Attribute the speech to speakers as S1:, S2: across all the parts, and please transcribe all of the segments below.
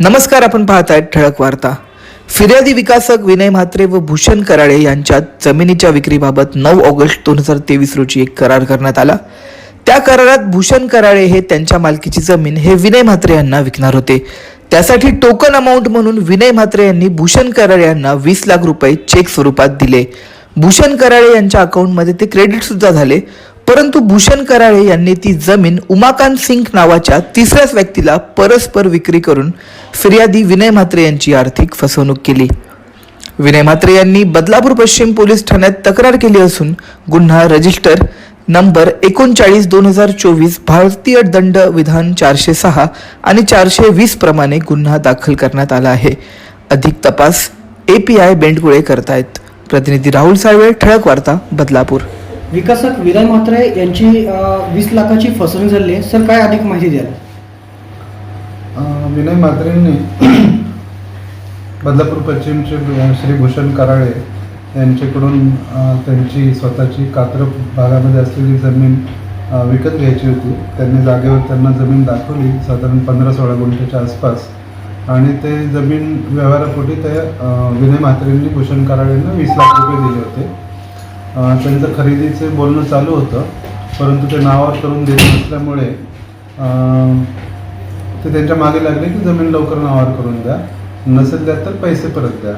S1: नमस्कार आपण पाहत आहेत ठळक वार्ता. फिर्यादी विकासक विनय म्हात्रे व भूषण कराळे यांच्यात जमिनीच्या विक्रीबाबत नऊ ऑगस्ट दोन हजार तेवीस रोजी एक करार करण्यात आला. त्या करारात भूषण कराळे हे त्यांच्या मालकीची जमीन हे विनय म्हात्रे यांना विकणार होते. त्यासाठी टोकन अमाऊंट म्हणून विनय म्हात्रे यांनी भूषण कराळे यांना वीस लाख रुपये चेक स्वरूपात दिले. भूषण कराळे यांच्या अकाउंटमध्ये ते क्रेडिट सुद्धा झाले. परंतु भूषण कराळे यांनी ती जमीन उमाकांत सिंग नावाच्या तिसऱ्याच व्यक्तीला परस्पर विक्री करून फिर्यादी विनय म्हात्रे यांची आर्थिक फसवणूक केली. विनय म्हात्रे यांनी बदलापूर पश्चिम पोलीस ठाण्यात तक्रार केली असून गुन्हा रजिस्टर नंबर एकोणचाळीस दोन हजार चोवीस भारतीय दंड विधान चारशे सहा आणि चारशे वीस प्रमाणे गुन्हा दाखल करण्यात आला आहे. अधिक तपास एपीआय बेंडगुळे करतायत. प्रतिनिधी राहुल साळवे ठळक वार्ता बदलापूर.
S2: विकासक विनय म्हात्रे यांची वीस लाखाची फसवणूक झाली आहे. सर काय अधिक माहिती द्याल?
S3: विनय म्हात्रेंनी बदलापूर पश्चिमचे श्री भूषण कराळे यांच्याकडून त्यांची स्वतःची कात्र भागामध्ये असलेली जमीन विकत घ्यायची होती. त्यांनी जागेवर त्यांना जमीन दाखवली साधारण पंधरा सोळा गुंठ्याच्या आसपास. आणि ते जमीन व्यवहारापोटी ते विनय म्हात्रेंनी भूषण कराळेंना वीस लाख रुपये दिले होते. त्यांचं खरेदीचे बोलणं चालू होतं परंतु ते नावावर करून देत नसल्यामुळे ते त्यांच्या मागे लागले की जमीन लवकर नावावर करून द्या. नसेल द्या तर पैसे परत द्या.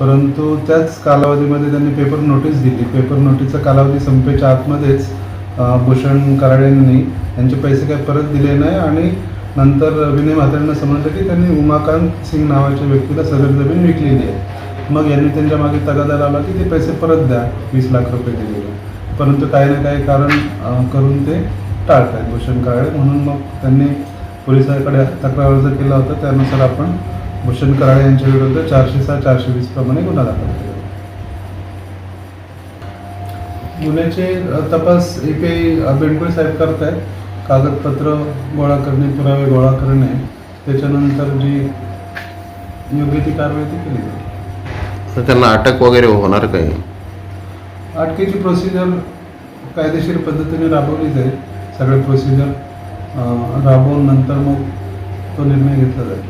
S3: परंतु त्याच कालावधीमध्ये त्यांनी पेपर नोटीस दिली. पेपर नोटीसचा कालावधी संपेच्या आतमध्येच भूषण कराड्यांनी त्यांचे पैसे काही परत दिले नाही आणि नंतर विनय म्हात्रेंना समजलं की त्यांनी उमाकांत सिंग नावाच्या व्यक्तीला सदर जमीन विकलेली आहे. मग यांनी त्यांच्या मागे तगादा लावला की ते पैसे परत द्या वीस लाख रुपये दिलेले. परंतु काही ना काही कारण करून ते टाळत आहेत भूषण काळे म्हणून मग त्यांनी पोलिसांकडे तक्रार अर्ज केला होता. त्यानुसार आपण भूषण कराळे यांच्या विरुद्ध चारशे सहा चारशे वीस प्रमाणे गुन्हा दाखल केला. गुन्ह्याचे तपास ए पी आय बेंडकुळे साहेब करत आहेत कागदपत्र गोळा करणे पुरावे गोळा करणे त्याच्यानंतर जी योग्य ती कारवाई ती केली जाते.
S4: तर त्यांना अटक वगैरे होणार काही
S3: अटकेची प्रोसिजर कायदेशीर पद्धतीने राबवली जाईल. सगळे प्रोसिजर राबवून नंतर मग तो निर्णय घेतला जाईल.